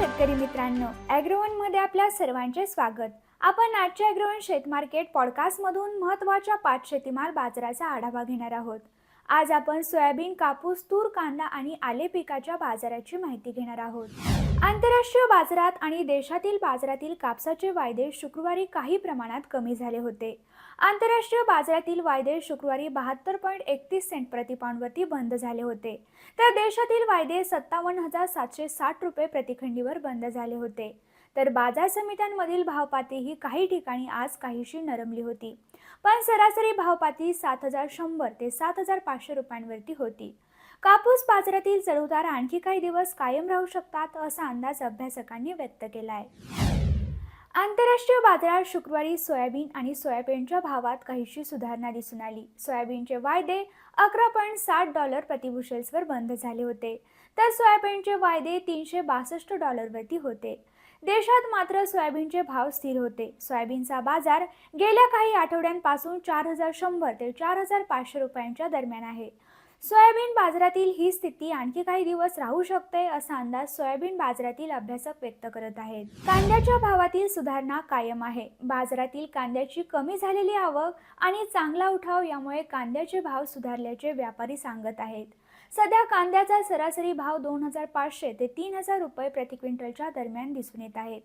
शेतकरी मित्रांनो ॲग्रोवनमध्ये आपल्या सर्वांचे स्वागत. आपण आजच्या ॲग्रोवन शेत मार्केट पॉडकास्टमधून महत्त्वाच्या पाच शेतीमाल बाजाराचा आढावा घेणार आहोत. आज आपण सोयाबीन कापूस तूर कांदा आणि आले पिकाच्या बाजाराची माहिती घेणार आहोत. आंतरराष्ट्रीय बाजारात आणि देशातील बाजारातील कापसाचे वायदे शुक्रवारी काही प्रमाणात कमी झाले होते. आंतरराष्ट्रीय बाजारातील वायदे शुक्रवारी बहात्तर पॉईंट एकतीस सेंट प्रतिपाऊंडवरती बंद झाले होते. तर देशातील वायदे सत्तावन्न हजार सातशे साठ रुपये प्रतिखंडीवर बंद झाले होते. तर बाजार समित्यांमधील भावपाती ही काही ठिकाणी आज काहीशी नरमली होती. पण सरासरी भावपाती सात हजार शंभर ते सात हजार पाचशे रुपयांवरती होती. कापूस बाजारातील चढउतार आणखी काही दिवस कायम राहू शकतात असा अंदाज अभ्यासकांनी व्यक्त केला आहे आंतरराष्ट्रीय बाजारात शुक्रवारी सोयाबीन आणि सोयाबीनच्या भावात काहीशी सुधारणा दिसून आली. सोयाबीनचे वायदे अकरा पॉईंट साठ डॉलर प्रतिबुशेल्सवर बंद झाले होते. तर सोयाबीनचे वायदे तीनशे बासष्ट डॉलरवरती होते. देशात मात्र सोयाबीनचे भाव स्थिर होते. सोयाबीनचा बाजार गेल्या काही आठवड्यांपासून चार हजार शंभर ते चार हजार पाचशे रुपयांच्या दरम्यान आहे. सोयाबीन बाजारातील ही स्थिती आणखी काही दिवस राहू शकते असा अंदाज सोयाबीन बाजारातील अभ्यासक व्यक्त करत आहेत. कांद्याच्या भावातील सुधारणा कायम आहे. बाजारातील कांद्याची कमी झालेली आवक आणि चांगला उठाव यामुळे कांद्याचे भाव सुधारल्याचे व्यापारी सांगत आहेत. सध्या कांद्याचा सरासरी भाव दोन हजार पाचशे ते तीन हजार रुपये प्रति क्विंटलच्या दरम्यान दिसून येत आहेत.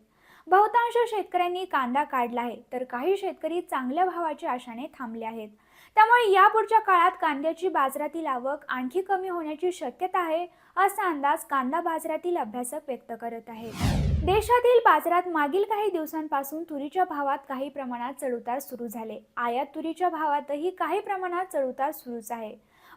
बहुतांश शेतकऱ्यांनी कांदा काढला आहे तर काही शेतकरी चांगल्या भावाच्या आशाने थांबले आहेत. त्यामुळे यापुढच्या काळात कांद्याची बाजारातील आवक आणखी कमी होण्याची शक्यता आहे असा अंदाज कांदा बाजारातील अभ्यासक व्यक्त करत आहेत. देशातील बाजारात मागील काही दिवसांपासून तुरीच्या भावात काही प्रमाणात चढउतार सुरू झाले. आयात तुरीच्या भावातही काही प्रमाणात चढउतार सुरूच आहे.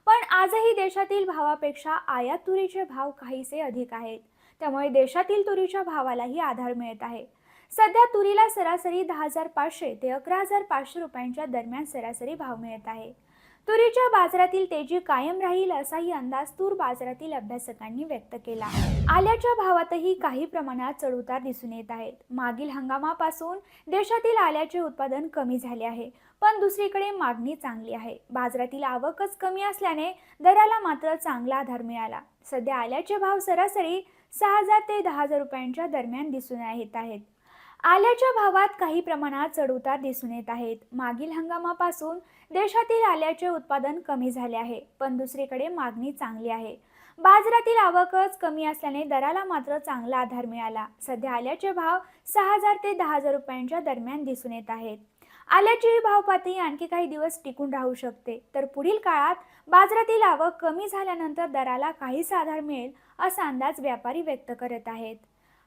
पण आजही देशातील भावापेक्षा आयात तुरीचे भाव काहीसे अधिक आहेत. त्यामुळे देशातील तुरीच्या भावालाही आधार मिळत आहे. सध्या तुरीला सरासरी दहा हजार पाचशे ते अकरा हजार पाचशे रुपयांच्या दरम्यान सरासरी भाव मिळत आहे. तुरीच्या बाजारातील तेजी कायम राहील असाही अंदाज तूर बाजारातील अभ्यासकांनी व्यक्त केला. आल्याच्या भावातही काही प्रमाणात चढउतार दिसून येत आहेत. मागील हंगामापासून देशातील आल्याचे उत्पादन कमी झाले आहे पण दुसरीकडे मागणी चांगली आहे. बाजारातील आवकच कमी असल्याने दराला मात्र चांगला आधार मिळाला. सध्या आल्याचे भाव सरासरी सहा हजार ते दहा हजार रुपयांच्या दरम्यान दिसून येत आहेत. आल्याच्या भावात काही प्रमाणात चढउतार दिसून येत आहेत. मागील हंगामापासून देशातील आल्याचे उत्पादन कमी झाले आहे पण दुसरीकडे मागणी चांगली आहे. बाजारातील आवकच कमी असल्याने दराला मात्र चांगला आधार मिळाला. सध्या आल्याचे भाव सहा हजार ते दहा हजार रुपयांच्या दरम्यान दिसून येत आहेत. आल्याची ही भावपातळी आणखी काही दिवस टिकून राहू शकते तर पुढील काळात बाजारातील आवक कमी झाल्यानंतर दराला काहीसा आधार मिळेल असा अंदाज व्यापारी व्यक्त करत आहेत.